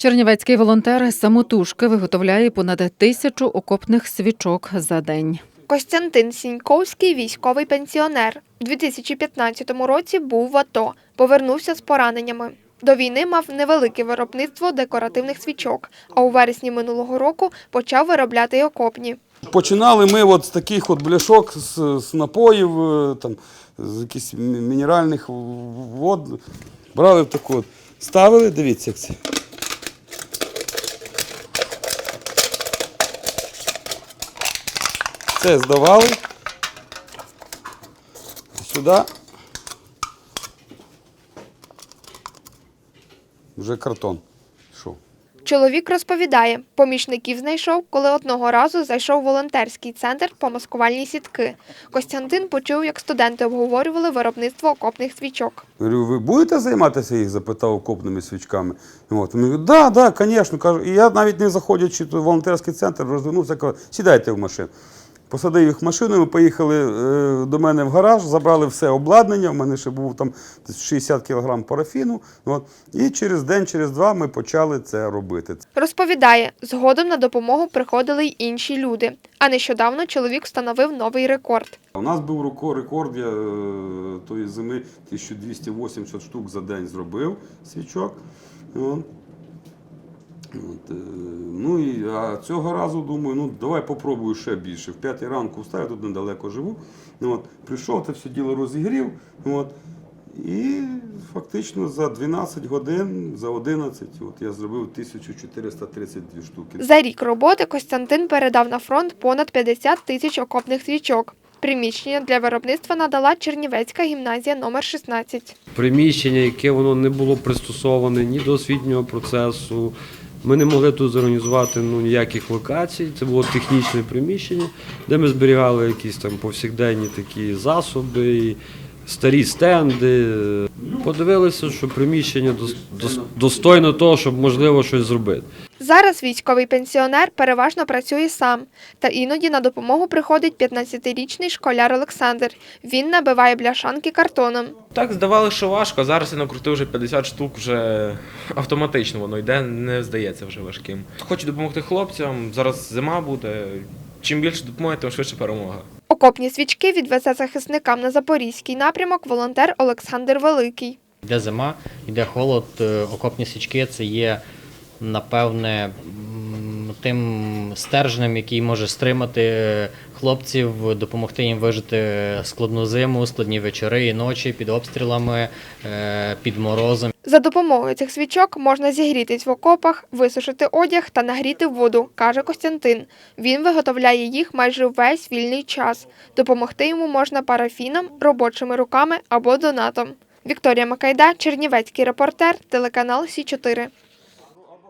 Чернівецький волонтер самотужки виготовляє понад тисячу окопних свічок за день. Костянтин Сіньковський – військовий пенсіонер. У 2015 році був в АТО, повернувся з пораненнями. До війни мав невелике виробництво декоративних свічок, а у вересні минулого року почав виробляти й окопні. Починали ми от з таких от бляшок, з, з напоїв, е, там, з якихось мінеральних вод. Брали таку от, ставили, дивіться, як це. Це здавали. Сюди. Вже картон йшов. Чоловік розповідає, помічників знайшов, коли одного разу зайшов волонтерський центр по маскувальній сітки. Костянтин почув, як студенти обговорювали виробництво окопних свічок. Говорю, ви будете займатися їх? запитав окопними свічками. От. Вони говорять, да, да, звісно. Кажу, і я навіть не заходячи в волонтерський центр, розвернувся, кажу, сідайте в машину. Посадив їх в машину, ми поїхали е, до мене в гараж, забрали все обладнання. У мене ще був там десь 60 кг парафіну. От. І через день, через два ми почали це робити. Розповідає, згодом на допомогу приходили й інші люди. А нещодавно чоловік встановив новий рекорд. У нас був руко- рекорд я е, тої зими 1280 штук за день зробив свічок. От. От, е, ну і а цього разу думаю, ну давай попробую ще більше. В п'ятій ранку встаю, тут недалеко живу. Ну, От, прийшов, це все діло розігрів. От, і фактично за 12 годин, за 11, от я зробив 1432 штуки. За рік роботи Костянтин передав на фронт понад 50 тисяч окопних свічок. Приміщення для виробництва надала Чернівецька гімназія номер 16. приміщення, яке воно не було пристосоване ні до освітнього процесу. Ми не могли тут зорганізувати ну, ніяких локацій. Це було технічне приміщення, де ми зберігали якісь там повсякденні такі засоби, старі стенди. Подивилися, що приміщення дос- дос- достойно того, щоб можливо щось зробити. Зараз військовий пенсіонер переважно працює сам, та іноді на допомогу приходить 15-річний школяр Олександр. Він набиває бляшанки картоном. Так, здавалося, що важко, зараз я накрутив вже 50 штук, вже автоматично воно йде, не здається вже важким. Хочу допомогти хлопцям, зараз зима буде. Чим більше допомоги, тим швидше перемога. Окопні свічки відвезе захисникам на запорізький напрямок волонтер Олександр Великий. Йде зима, йде холод, е, окопні свічки це є, напевне, тим стержнем, який може стримати е, хлопців, допомогти їм вижити складну зиму, складні вечори і ночі під обстрілами, е, під морозом. За допомогою цих свічок можна зігрітись в окопах, висушити одяг та нагріти воду, каже Костянтин. Він виготовляє їх майже весь вільний час. Допомогти йому можна парафіном, робочими руками або донатом. Вікторія Макайда, Чернівецький репортер, телеканал Сі 4